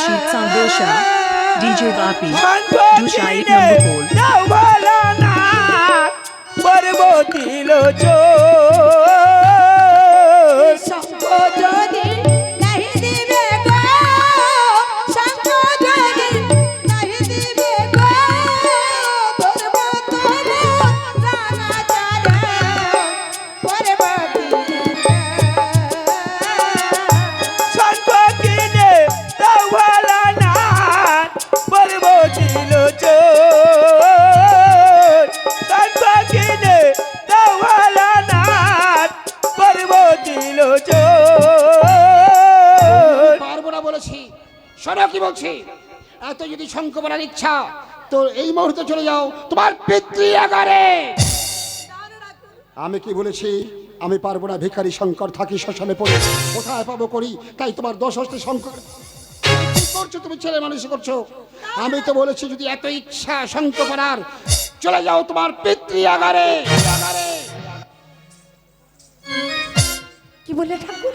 Rashid Sandosha, DJ Vapi, Dusha কিনে Nampol. দাও পরবর্তী লোচো শঙ্খ বলছি এত যদি শঙ্খ বলার ইচ্ছা তো এই মুহূর্তে চলে যাও তোমার পিতৃ আগারে আমি কি বলেছি? আমি পারব না ভিখারি শঙ্কর থাকি শ্মশানে পড়ে। কোথায় পাবো করি? তাই তোমার দশ হস্তে শঙ্কর। করছ তুমি ছেলে মানুষ করছ? আমি তো বলেছি যদি এত ইচ্ছা শঙ্খ করার চলে যাও তোমার পিতৃ আগারে আগারে কি বলে ঠাকুর?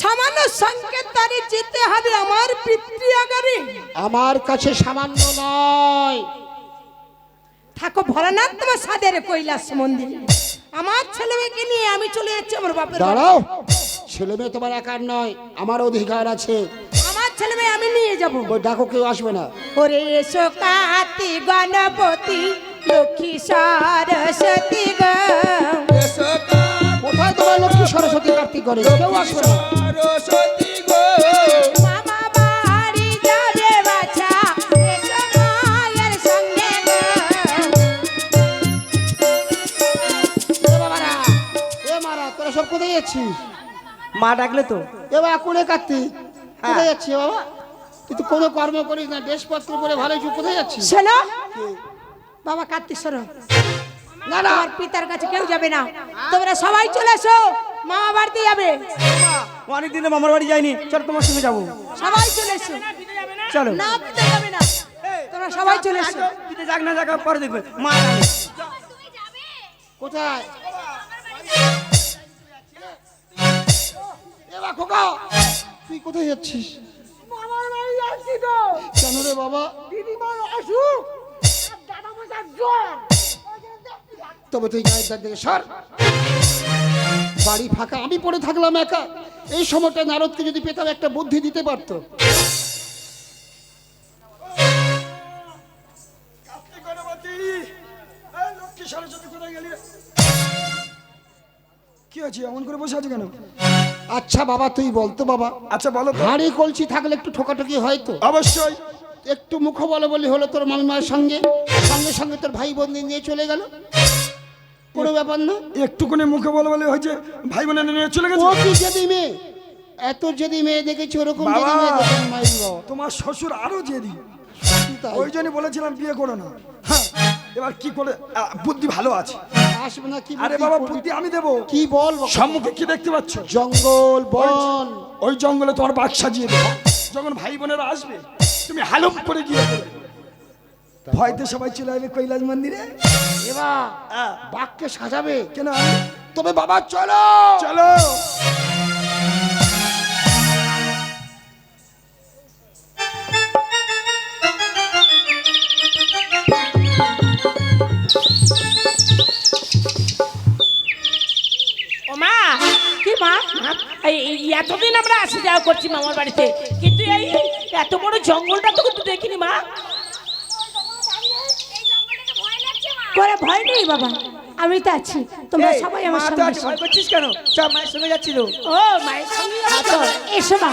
সামান্য সংকেত তারে যেতে হবে আমার পিতৃ আগারে। আমার কাছে সামান্য নয়। থাকো ভরানাথ তোমার সাদের কৈলাস মন্দিরে। আমার ছেলে মেয়েকে নিয়ে আমি চলে যাচ্ছি আমার বাপের। দাঁড়াও ছেলে মেয়ে তোমার একার নয় আমার অধিকার আছে। আমার ছেলে মেয়ে আমি নিয়ে যাব। ডাকো কেউ আসবে না। ওরে এসো কাতি গণপতি লক্ষ্মী সরস্বতী গো। লক্ষ্মী সরস্বতী কার্তিক করে। কেউ আসবে না। সরস্বতী গো। মামা বাড়ি যাবে বাছা। এসো মায়ের সঙ্গে গো। এ মারা তোরা সব কোথায় যাচ্ছিস? মা ডাকলে তো। এ বাবা কোনে কার্তিক কোথায় যাচ্ছি বাবা? তুই তো কোনো কর্ম করিস না ড্রেসপত্র পরে ভালো চুপ কোথায় যাচ্ছিস? শোনো। বাবা কার্তিক না না। আমার পিতার কাছে কেউ যাবে না। তোমরা সবাই চলে এসো মামা বাড়িতে যাবে। অনেক দিনে মামার বাড়ি যাইনি চল তোমার সঙ্গে যাব। সবাই চলে এসো। চলো। না পিতা যাবে না। তোমরা সবাই চলে এসো। পিতে যাক না যাক পরে দেখবে। মা কোথায়? খোকা। তুই কোথায় যাচ্ছিস? মামার বাড়ি যাচ্ছি তো কেন রে বাবা? দিদিমার অসুখ দাদা মশার জ্বর। তবে তুই গায়ের থেকে সর। বাড়ি ফাঁকা আমি পড়ে থাকলাম একা। এই সময়টা নারদকে যদি পেতাম একটা বুদ্ধি দিতে পারতো। কি হয়েছে? এমন করে বসে আছে কেন? আচ্ছা বাবা তুই বলতো বাবা। আচ্ছা বলো হাঁড়ি কলছি থাকলে একটু ঠোকাঠুকি হয় তো? অবশ্যই। একটু মুখ বলে বলি হলো তোর মামিমার সঙ্গে। সঙ্গে সঙ্গে তোর ভাই বোন নিয়ে চলে গেল। কোনো ব্যাপার না। একটুখানি মুখে বলে বলে হয়েছে ভাই বোনের নিয়ে চলে ও গেছে কি যদি মেয়ে? এত যদি মেয়ে দেখেছি ওরকম যদি মেয়ে দেখেনি তোমার শ্বশুর আরও জেদি ওই জন্য বলেছিলাম বিয়ে করো না। হ্যাঁ এবার কি করে বুদ্ধি ভালো আছে। আসবে না কি আরে বাবা বুদ্ধি আমি দেবো। কি বল সম্মুখে কি দেখতে পাচ্ছ? জঙ্গল বন। ওই জঙ্গলে তোমার বাঘ সাজিয়ে দেবো। যখন ভাই বোনেরা আসবে তুমি হালুম করে গিয়ে দেবে। ভয়তে সবাই চলে আসবে কৈলাস মন্দিরে? এবার হ্যাঁ, বাঘকে সাজাবে। কেন? তবে বাবা চলো। চলো। ও মা কি মা? এই এই এতদিন আমরা আসা যাওয়া করছি মামার বাড়িতে। কিন্তু এই এত বড় জঙ্গলটা তো কিন্তু দেখিনি মা। করে ভয় নেই বাবা? আমি তো আছি। তোমরা সবাই আমার সাথে আছো সঙ্গে আছে, ভয় করছিস কেন? চল মায়ের সঙ্গে যাচ্ছি তো ও মায়ের সঙ্গে যাচ্ছ? এসো মা।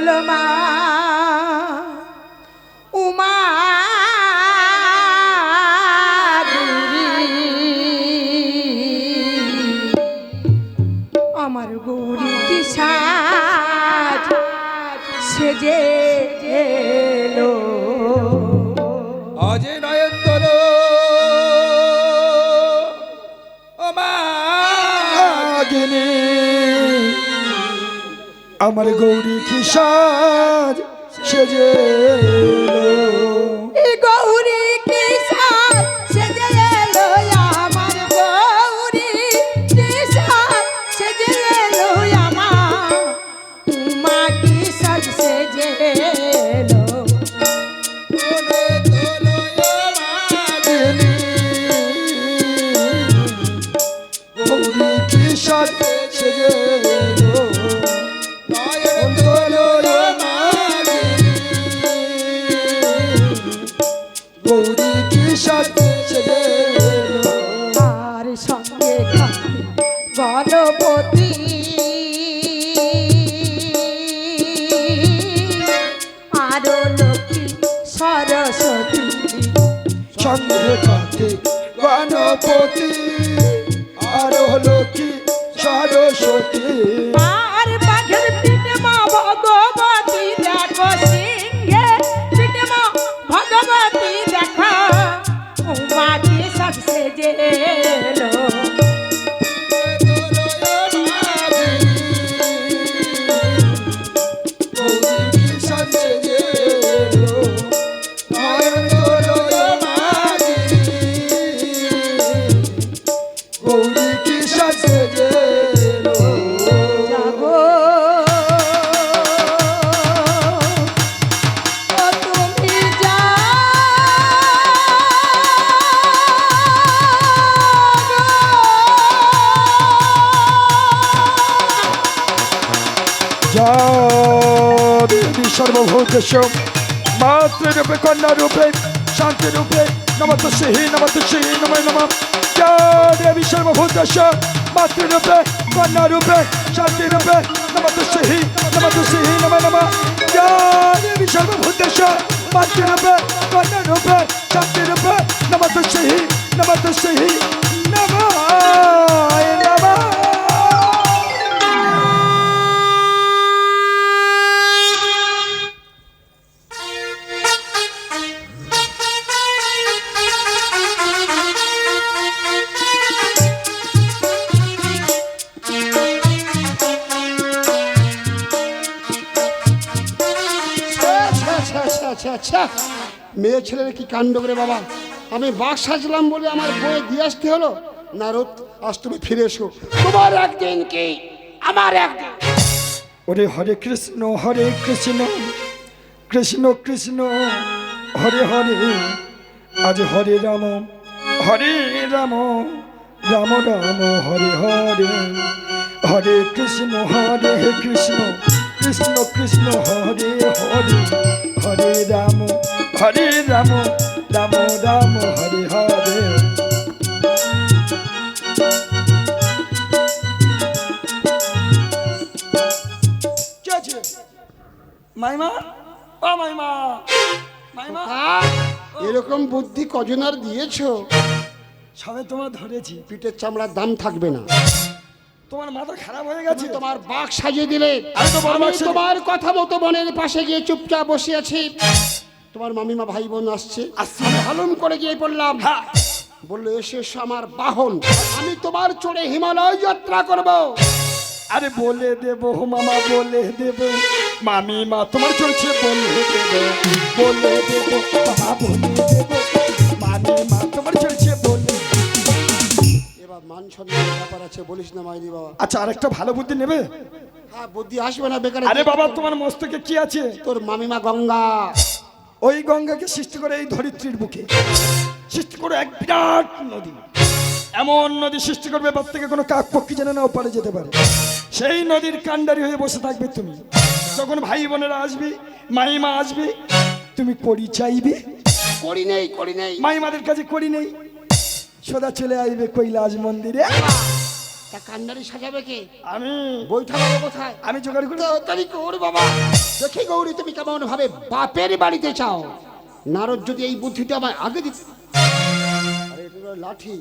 নয়ন তোলমা আমার গৌরী কি সাজ সব মাতৃরূপে কন্যারূপে শান্তিরূপে নমত সিহি নমত সিহি নম নম দেবী সর্বভূতেশ মাতৃরূপে কন্যারূপে শান্তিরূপে নমত সিহি নমত সিহি নম নম দেবী সর্বভূতেশ মাতৃরূপে কন্যারূপে শান্তিরূপে নমত সিহি নমত সিহি নম মেয়ে ছেলের কি কাণ্ড করে বাবা? আমি বাঘ সাজলাম বলে আমার বয়ে দিয়ে আসতে হলো? নারদ, আজ তুমি ফিরে এসো। তোমার একদিন কি? আমার একদিন। ওরে হরে কৃষ্ণ হরে কৃষ্ণ কৃষ্ণ কৃষ্ণ, হরে হরে। আজ হরে রাম হরে রাম রাম রাম, হরে হরে। হরে কৃষ্ণ হরে কৃষ্ণ। কৃষ্ণ কৃষ্ণ হরে হরে হরে রাম হরে রাম রাম রাম হরে হরে। মাইমা? ও মাইমা। মাইমা? এরকম বুদ্ধি কজনার দিয়েছ? সবে তোমার ধরেছি। পিঠের চামড়ার দাম থাকবে না। তোমার মাথা খারাপ হয়ে গেছে। তোমার বাঘ সাজিয়ে দিলে। তোমার কথা মতো বনের পাশে গিয়ে চুপচাপ বসে আছি তোমার মামিমা ভাই বোন আসছে। আমি হালুম করে গিয়ে পড়লাম হ্যাঁ। বলল এসে আমার বাহন আমি তোমার চড়ে হিমালয় যাত্রা করব। আরে বলে দেবো মামা বলে দেবো মামি মা তোমার চলছে বলে দেবো বলে দেবো বলে দেবো। মান সম্মানের ব্যাপার আছে বলিস না মাইরি বাবা। আচ্ছা আরেকটা ভালো বুদ্ধি নেবে? হ্যাঁ বুদ্ধি আসবে না বেকার। আরে বাবা তোমার মস্তকে কি আছে? তোর মামিমা গঙ্গা। ওই গঙ্গাকে সৃষ্টি করে এই ধরিত্রীর বুকে। সৃষ্টি করে এক বিরাট নদী। এমন নদী সৃষ্টি করবে এবার থেকে কোনো কাক পক্ষী যেন না পারে যেতে পারে। সেই নদীর কাণ্ডারি হয়ে বসে থাকবে তুমি। যখন ভাই বোনেরা আসবি মাইমা আসবি তুমি করি চাইবে? করি নেই করি নেই। মাইমাদের কাছে করি নেই। সোদা চলে আসবে কৈলাস মন্দিরে। তা সাজাবে কে? আমি। কোথায়? আমি জোগাড় করে তাড়াতাড়ি কর বাবা। দেখি গৌরী তুমি কেমন ভাবে বাপের বাড়িতে চাও? নারদ যদি এই বুদ্ধিটা আমার আগে দিত আরে এটা তো লাঠি।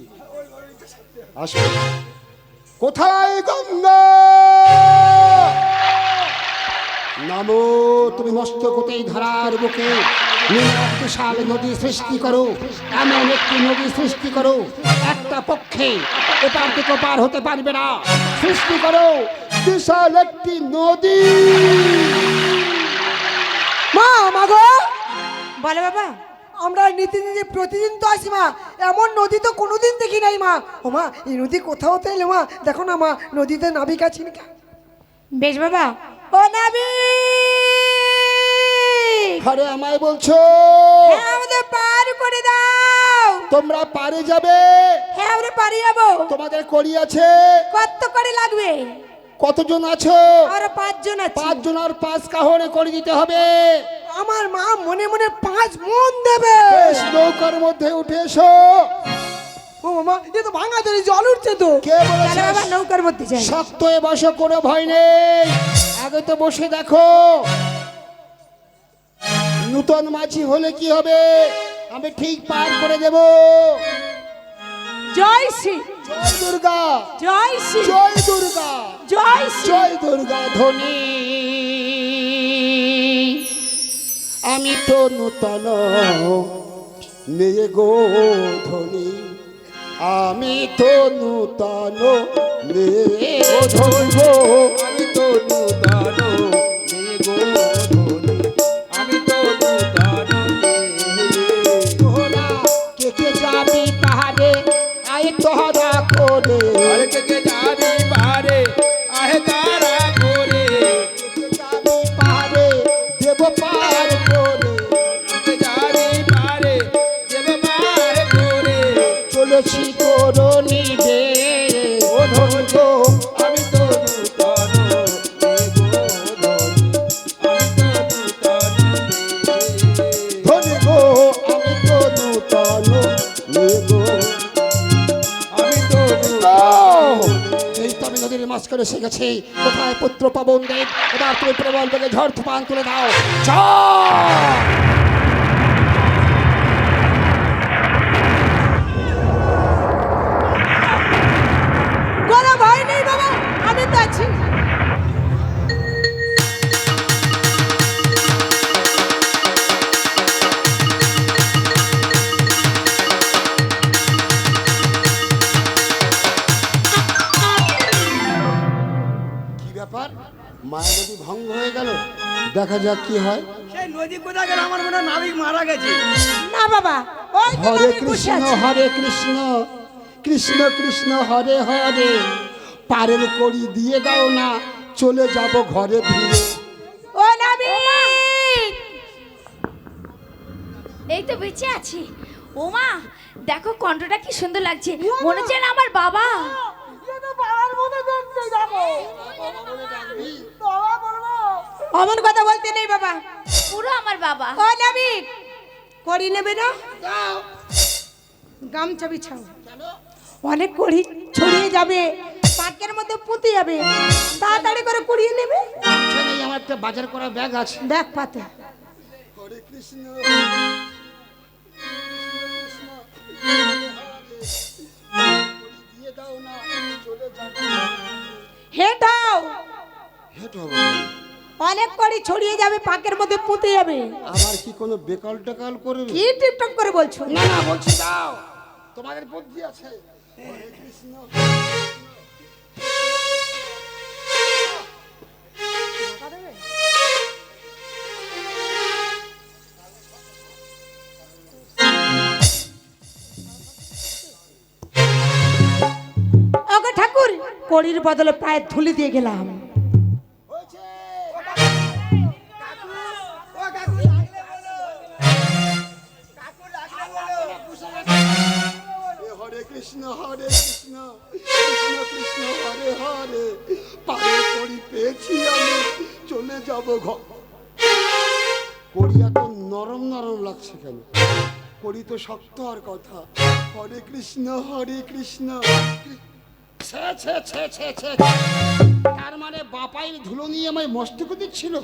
আসো। কোথায় গঙ্গা? নামো তুমি মস্তক হতে এই ধারার বুকে। বিশাল নদী সৃষ্টি করো এমন একটি নদী সৃষ্টি করো একটা পক্ষে এপার থেকে পার হতে পারবে না। সৃষ্টি করো বিশাল একটি নদী। মা মাগো বলে বাবা। আমরা নীতি নীতি প্রতিদিন তো আসি মা এমন নদী তো কোনোদিন দেখি নাই মা। ও মা এই নদী কোথাও তো এলে মা। দেখো না মা নদীতে নাবিকা চিনিকা বেশ বাবা ও নাবি! আরে আমায় বলছো? হ্যাঁ আমাদের পার করে দাও। তোমরা পারে যাবে। হ্যাঁ আমরা পারি যাব। তোমাদের করি আছে। কত করে লাগবে? কতজন আছো? আমরা পাঁচজন আছি। পাঁচজন আর পাঁচ কাহনে করে দিতে হবে। আমার মা মনে মনে পাঁচ মন দেবে। নৌকার মধ্যে উঠে এসো। ও মামা এ তো ভাঙা ধরে জল উঠছে তো। কে বলেছে? বাবা নৌকার মধ্যে যাই। শক্ত এ বসো কোনো ভয় নেই। আগে তো বসে দেখো। নূতন মাঝি হলে কি হবে? আমি ঠিক পার করে দেব। জয় শ্রী। জয় দুর্গা। জয় শ্রী। জয় দুর্গা। জয় শ্রী। জয় দুর্গা ধনী আমি তো নূতন। মেয়ে গো ধনী আমি তো নূতন গো আমি তো নূতন তোহরা করে আরে যাবি পারে আহে তারা করে যাবি পাহাড়ে? দেব পার করে থেকে যাবি পারে দেব পার করে চলেছি গেছি। কোথায় পুত্র পবন দেব? এবার তুমি প্রবল থেকে ঝড় তুফান তুলে দাও চল দেখা যাক কি হয়। সেই নদী গেল আমার মনে নাবিক মারা গেছে। না বাবা ওই হরে কৃষ্ণ হরে কৃষ্ণ কৃষ্ণ কৃষ্ণ হরে হরে। পারের করি দিয়ে দাও না চলে যাব ঘরে ফিরে। ও নাবি এই তো বেঁচে আছি। ওমা দেখো কণ্ঠটা কি সুন্দর লাগছে। মনে হচ্ছে না আমার বাবা। অমন কথা বলতে নেই বাবা। পুরো আমার বাবা। ও নাবি করি নেবে না? গামছা বিছাও। অনেক কড়ি ছড়িয়ে যাবে পাকের মধ্যে পুঁতে যাবে। তাড়াতাড়ি করে কুড়িয়ে নেবে। আচ্ছা নেই আমার একটা বাজার করা ব্যাগ আছে। ব্যাগ পাতে। হরে কৃষ্ণ। হেঁটাও হেট হবে। অনেক কড়ি ছড়িয়ে যাবে পাকের মধ্যে পুঁতে যাবে। আবার কি কোনো বেকাল টেকাল করবে? কি টিপটপ করে বলছো? না না বলছি দাও। তোমাদের বুদ্ধি আছে। কড়ির বদলে পায়ে ধুলি দিয়ে গেলাম। কৃষ্ণ হরে কৃষ্ণ কৃষ্ণ কৃষ্ণ হরে হরে। পারে করি পেয়েছি আমি, চলে যাব ঘর। কড়ি এত নরম নরম লাগছে কেন? কড়ি তো শক্ত হওয়ার কথা। হরে কৃষ্ণ হরে কৃষ্ণ। ছে ছে ছে ছে ছে তার মানে বাপাইয়ের ধুলো নিয়ে আমায় মস্তক দিচ্ছিল?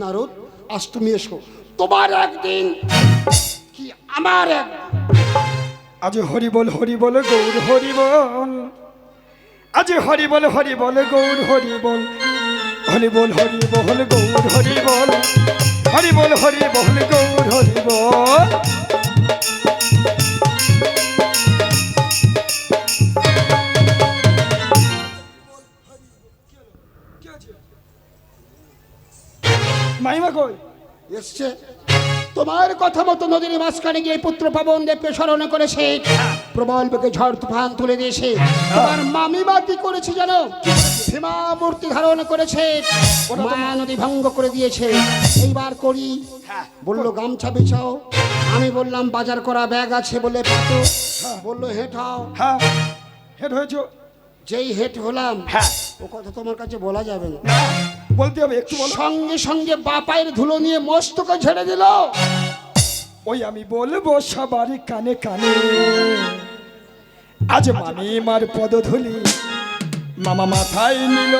নারদ, আজ তুমি এসো। তোমার একদিন কি আমার এক আজ হরি বল হরি বল গৌর হরি বল আজ হরি বল হরি বল গৌর হরি বল হরি বল হরি বল গৌর হরি বল হরি বল হরি বল গৌর হরি বল মাইমা কই? এসছে। তোমার কথা মতো নদীর মাঝখানে গিয়ে পুত্র পাবন দেবকে স্মরণ করেছে। প্রবল বেগে ঝড় তুফান তুলে দিয়েছে। তোমার মামিমা কি করেছে জানো? ভীমা মূর্তি ধারণ করেছে। মায়া নদী ভঙ্গ করে দিয়েছে। এইবার করি। বলল গামছা বিছাও। আমি বললাম বাজার করা ব্যাগ আছে বলে পাতো। বলল হেঁটাও হ্যাঁ হেড হয়েছ। যেই হেঁট হলাম হ্যাঁ। ও কথা তোমার কাছে বলা যাবে না, বলতে হবে একটু বলো। সঙ্গে সঙ্গে বাপায়ের ধুলো নিয়ে মস্তকে ঝেড়ে দিল। ওই আমি বলব সবারই কানে কানে আজ মামি মার পদধূলি মামা মাথায় নিল।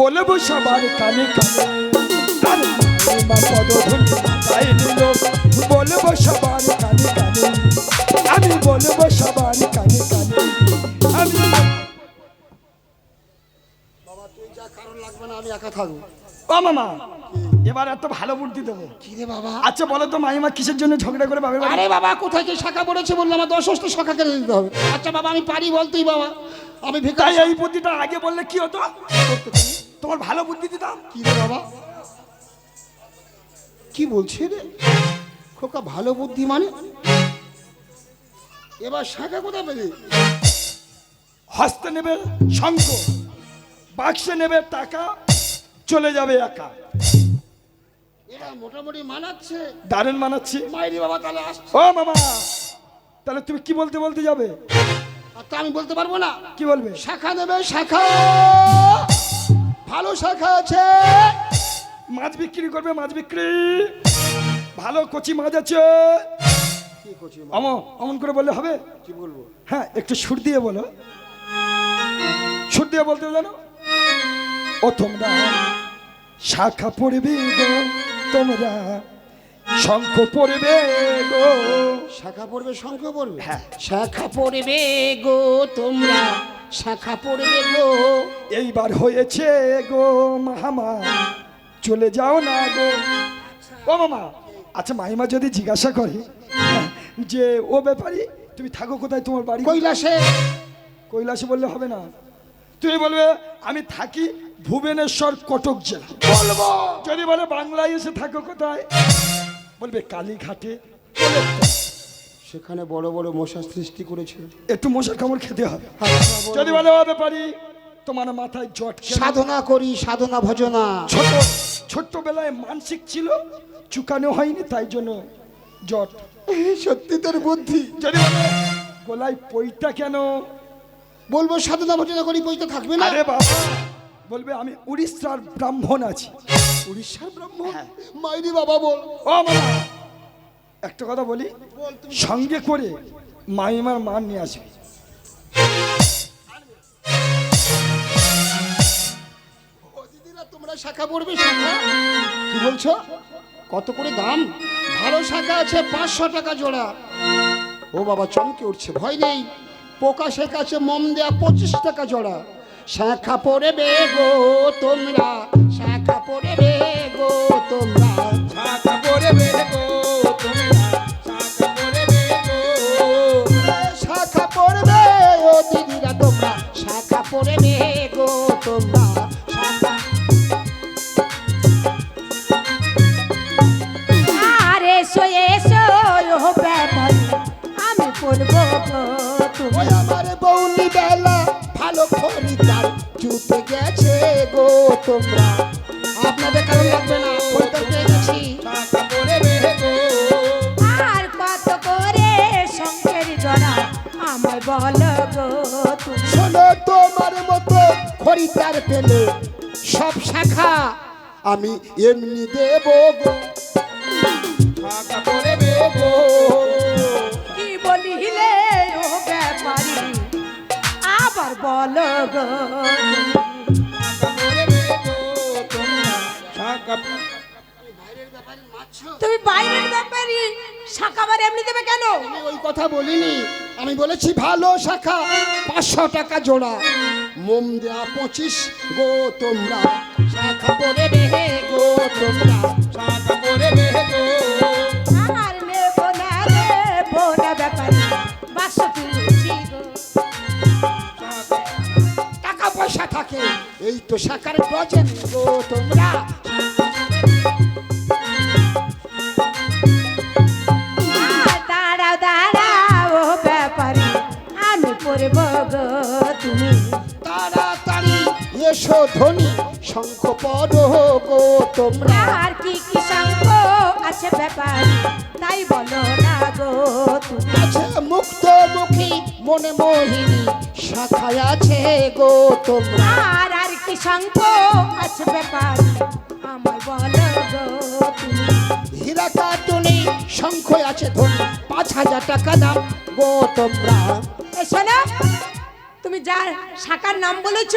বলব সবার কানে কানে মাথায় নিল। বলব সবার কানে কানে আমি বলব সবার কানে লাগবে না আমি একা থাকব। ও মামা এবার এত ভালো বুদ্ধি দেবো। কি রে বাবা? আচ্ছা বলো তো মাইমা কিসের জন্য ঝগড়া করে বাড়ি? আরে বাবা কোথায় কি শাখা পড়েছে বললাম আমার দশ অষ্ট শাখা কেটে দিতে হবে। আচ্ছা বাবা আমি পারি বলতেই বাবা। আমি ভিকারি এই বুদ্ধিটা আগে বললে কি হতো? তোমার ভালো বুদ্ধি দিতাম। কি রে বাবা? কি বলছি রে? খোকা ভালো বুদ্ধি মানে? এবার শাখা কোথায় পেলে? হস্তে নেবে শঙ্খ। বাক্সে নেবে টাকা চলে যাবে একা। এরা মোটামুটি মানাচ্ছে। দারুণ মানাচ্ছি। মাইরি বাবা তাহলে আসছে ও মামা তাহলে তুমি কি বলতে বলতে যাবে? আর তা আমি বলতে পারব না। কি বলবে? শাখা নেবে শাখা। ভালো শাখা আছে। মাছ বিক্রি করবে মাছ বিক্রি। ভালো কচি মাছ আছে। অমন করে বললে হবে? কি বলব? হ্যাঁ একটু সুর দিয়ে বলো। সুর দিয়ে বলতে জানো? ও তোমরা শাখা পড়বে গো তোমরা শঙ্খ পড়বে গো। শাখা পড়বে শঙ্খ পড়বে? হ্যাঁ। শাখা পড়বে গো তোমরা শাখা পড়বে গো। এইবার হয়েছে গো মামা চলে যাও না গো। ও মামা আচ্ছা মাইমা যদি জিজ্ঞাসা করে যে ও ব্যাপারি তুমি থাকো কোথায়? তোমার বাড়ি কৈলাসে। কৈলাসে বললে হবে না। তুমি বলবে আমি থাকি ভুবনেশ্বর কটক জেলা। যদি বলে বাংলায় এসে থাকো কোথায়? বলবে কালীঘাটে। সেখানে বড় বড় মশা সৃষ্টি করেছে। একটু মশার কামড় খেতে হবে। যদি বলে ও ব্যাপারি তোমার মাথায় জট সাধনা করি সাধনা ভজনা। ছোট ছোট্টবেলায় মানসিক ছিল চুকানো হয়নি তাই জন্য জট। সত্যি তোর বুদ্ধি। যদি বলে গলায় পইটা কেন? বলব সাধনা ভজনা করি বইতে থাকবে না। আরে বাবা। বলবে আমি উড়িষ্যার ব্রাহ্মণ আছি। উড়িষ্যার ব্রাহ্মণ? মাইরি বাবা বল। ও একটা কথা বলি সঙ্গে করে মাইমার মান নিয়ে আসবি। দিদিরা তোমরা শাখা পড়বে শাখা? কি বলছো? কত করে দাম? ভালো শাখা আছে পাঁচশো টাকা জোড়া। ও বাবা চমকে উঠছে ভয় নেই। পোকা শেখা আছে মম দেয়া পঁচিশ টাকা জোড়া। শাখা পড়বে গো তোমরা শাখা পড়বে গো তোমরা। শাখা পড়বে গো গো আপনাদের কারণ লাগবে না। খরিদার পেয়ে গেছি আর কত করে সঙ্গের জড়া আমায় বলো গো শোনো তোমার মতো খরিদার পেলে সব শাখা আমি এমনি দেব গো। কি বলিলে ও ব্যাপারি? আবার বলো গো তুমি বাইরের ব্যাপারে শাকাবার এমনি দেবে কেন? আমি ওই কথা বলিনি। আমি বলেছি ভালো শাখা পাঁচশো টাকা জোড়া। মোম দেয়া পঁচিশ গো তোমরা। শাখা পরে রে গো তোমরা। শাখা করে বেগো আর নেব না রে বোনা ব্যাপারে। বাক্স গো। টাকা পয়সা থাকে। এই তো শাখার ডজন গো তোমরা। আমি পড়ব তুমি তাড়াতাড়ি এসো ধনী শঙ্খ পড় গো তোমরা। আর কি কি সঙ্গ আছে ব্যাপার? তাই বলো না গো তুমি আছে মুক্ত মুখী মনে মোহিনী শাখায় আছে গো তোমরা। আর আর কি সঙ্গ আছে ব্যাপার? আমায় বলো গো তুমি হীরা কাটুনি শঙ্খ আছে ধনী পাঁচ হাজার টাকা দাম। গো তোমরা। শোনো তুমি যার শাখার নাম বলেছ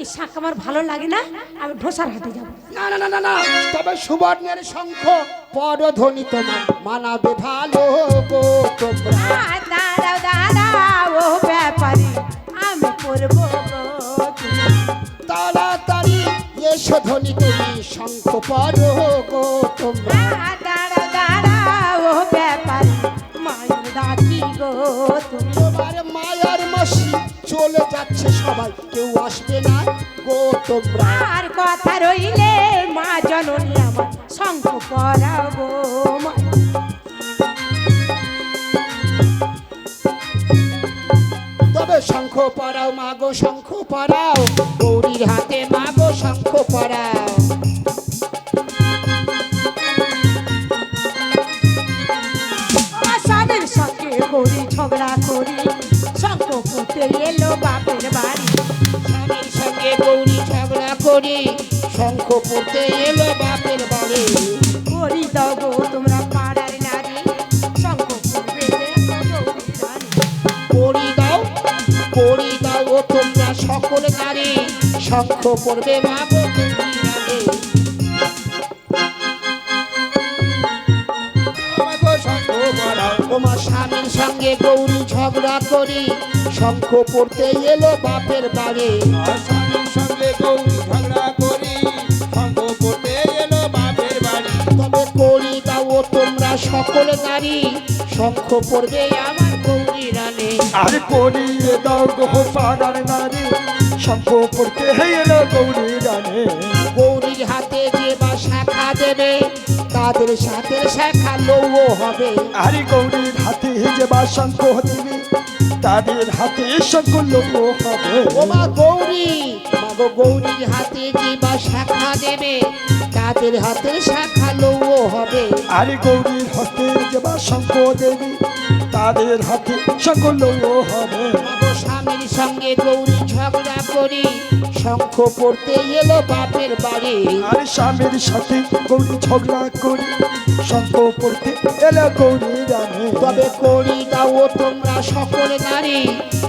এই শাখা আমার ভালো লাগে না আমি ঢোসার হাতে যাব। না না না না না। তবে সুবর্ণের শঙ্খ পরধ্বনি তোমার মানাবে ভালো গো তোমরা। দাঁড়াও দাঁড়াও ও ব্যাপারে আমি তুমি। তাড়াতাড়ি এসো ধনী তুমি শঙ্খ পড়ো গো তোমরা। আর দাঁড়াও দাঁড়াও ও ব্যাপারে মায়ের ডাকি গো তুমি। এবার মায়ার মাসি চলে যাচ্ছে সবাই। কেউ আসবে না গো তোমরা। আর কথা রইলে মা জননী আমার শঙ্খ পরাবো মা তবে শঙ্খ পড়াও মাগো শঙ্খ পড়াও গৌরীর হাতে মাগো শঙ্খ পড়াও আমার সঙ্গে করি ঝগড়া করি, শঙ্খ পুঁতে এলো বাপের বাড়ি। স্বামীর সঙ্গে গৌরী ঝগড়া করি, শঙ্খ পড়তে এলো বাপের বাড়ি। করি দাও তোমরা সকল নারী, শঙ্খ পড়বে বলাও তোমার স্বামীর সঙ্গে গৌরী ঝগড়া করি, শঙ্খ পড়তে এলো বাপের বাড়ি। স্বামীর সঙ্গে গৌরী সকল নারী শঙ্খ পড়বে আমার গৌরী রানে। আর করিয়ে দাও গো পাড়ার নারী শঙ্খ পড়তে এলো গৌরী রানে। গৌরীর হাতে যে বা শাখা দেবে তাদের সাথে শাখা লৌও হবে। আর গৌরীর হাতে যে বা শঙ্খ দিবি তাদের হাতে সকল হবে। ওমা গৌরী মাগো গৌরীর হাতে যে বা শাখা দেবে তাদের হাতে শাখা লৌও হবে। আরে গৌরীর হাতে যে বা শঙ্খ দেবে তাদের হাতে সকল লোক হবে। স্বামীর সঙ্গে গৌরী ঝগড়া করি শঙ্খ পড়তে এলো বাপের বাড়ি। আর স্বামীর সাথে গৌরী ঝগড়া করি শঙ্খ পড়তে এলো গৌরী রানে। তবে করি দাও তোমরা সকল নারী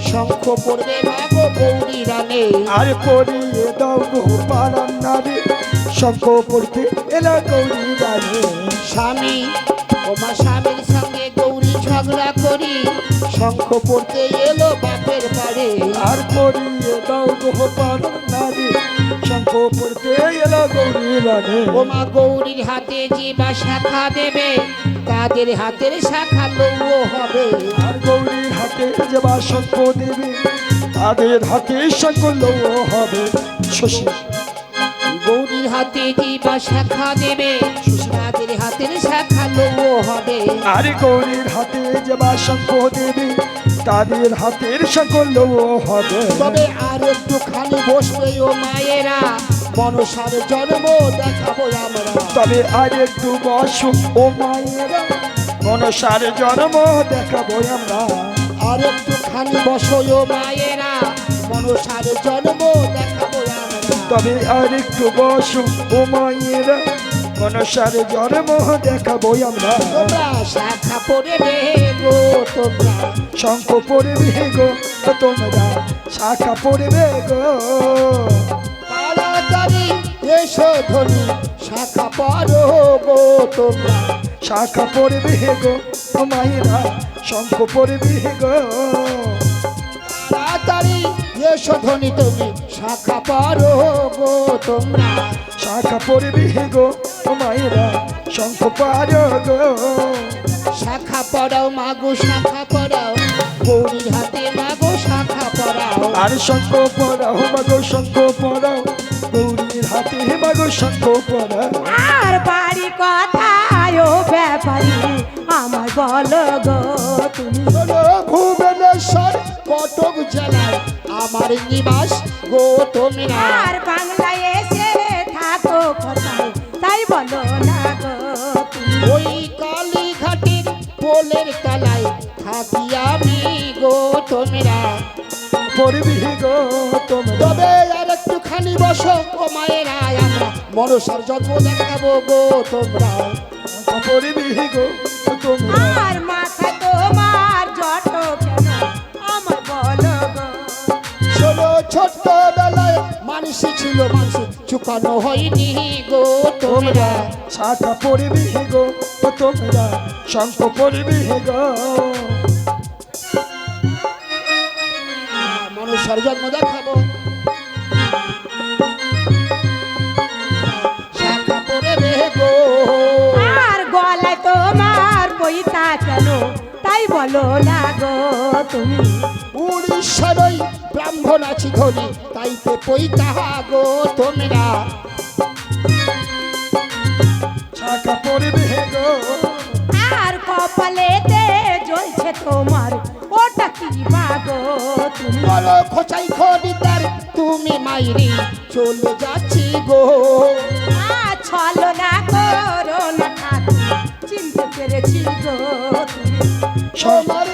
শঙ্খ পড়বে মাগো গৌরী রানে। আর করিয়ে দাও গো নারী শঙ্খ পড়তে এলো গৌরী রানে। স্বামী ওমা স্বামীর সঙ্গে গৌরী ঝগড়া করি শঙ্খ পড়তে এলো বাপের বাড়ি। আর করিয়ে দাও নারী। শঙ্খ পড়তে এলো গৌরী রানে। ওমা গৌরীর হাতে যে বা শাখা দেবে তাদের হাতের শাখা লৌও হবে। আর গৌরীর হাতে যে বা শঙ্খ দেবে তাদের হাতে শঙ্খ হবে। শশী। গৌরীর হাতে যে বা শাখা দেবে তাদের হাতের শাখা লৌও আর গৌরীর হাতে যে বা শঙ্খ দেবে তাদের হাতের লোক হবে। তবে আর একটুখানি বসবে ও মায়েরা মনসার জন্ম দেখাবো আমরা। তবে আর একটু বসু ও মায়েরা মনসার জন্ম দেখাবো আমরা। আর একটুখানি বসো ও মায়েরা মনসার জন্ম দেখাবো আমরা। তবে আর একটু বসু ও মায়েরা মনসার জন্ম দেখাবো আমরা। তোমরা শাখা পড়ে রে গো তোমরা শঙ্খ পড়বে গো তোমরা শাখা পড়বে গো তাড়াতাড়ি এসো ধ্বনি শাখা পারো গো তোমরা শাখা পড়বে গো ও মায়েরা শঙ্খ পড়বে গো তাড়াতাড়ি এসো ধ্বনি তুমি শাখা পারো গো তোমরা। শাখা পড়বে গো ও মায়েরা শঙ্খ পারো গো। শাখা পড়াও মাগো শাখা পড়াও। গৌরীর হাতে মাগো শাখা পড়াও। আর শঙ্খ পড়াও মাগো শঙ্খ পড়াও। গৌরীর হাতে মাগো শঙ্খ পড়াও। আর বাড়ি কথায় ও ব্যাপারি আমার বলো গো। তুমি হলো ভুবনেশ্বর কটক জেলায় আমার নিবাস গো তোমরা। আর বাংলায় এসে থাকো কোথায় তাই বলো না গো তুমি। ওই কালীঘাটের পোলের তলায় থাকি আমি গো তোমরা। পড়বি গো তোমরা। তবে আর একটুখানি বসো ও মায়েরা আমরা। মনসার জন্ম দেখাবো গো তোমরা। পড়বি গো তোমরা। আর মাথা তোমার জট ছোট্ট বেলায় মানুষই ছিল মানুষ চুকানো হয়নি গো তোমরা। শাখা পড়বি গো তোমরা শঙ্খ পড়বি গো। দেখাবো। শাখা গো। আর গলায় তোমার পইতা কেন? তাই বলো না গো। তুমি উড়িষ্যার ব্রাহ্মণ আছি ধনী তাইতে পৈতা গো তোমরা। শাখা পড়বি গো। আর কপালেতে জ্বলছে তোমার ওটা কি বাগো তুমি? বলো খোঁচাই খরিদার তুমি মাইরি চলে যাচ্ছি গো। ছলো না করো না চিনতে পেরেছি গো তুমি। সোনার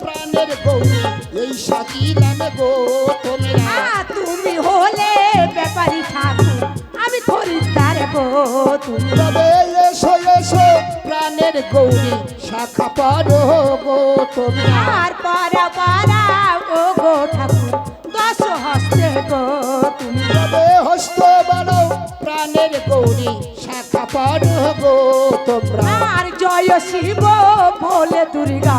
প্রাণের গৌরী এই গো তোমরা। তুমি হলে ব্যাপারী ঠাকুর আমি খরিদ্দার গো তুমি তবে এসো এসো প্রাণের গৌরী শাখা পারো গো তোমরা। আর পারা পারা ও গো ঠাকুর দশ হস্তে গো তুমি। তবে হস্ত বানাও প্রাণের গৌরী শাখা পারো গো তোমরা। আর জয় শিব বলে দুর্গা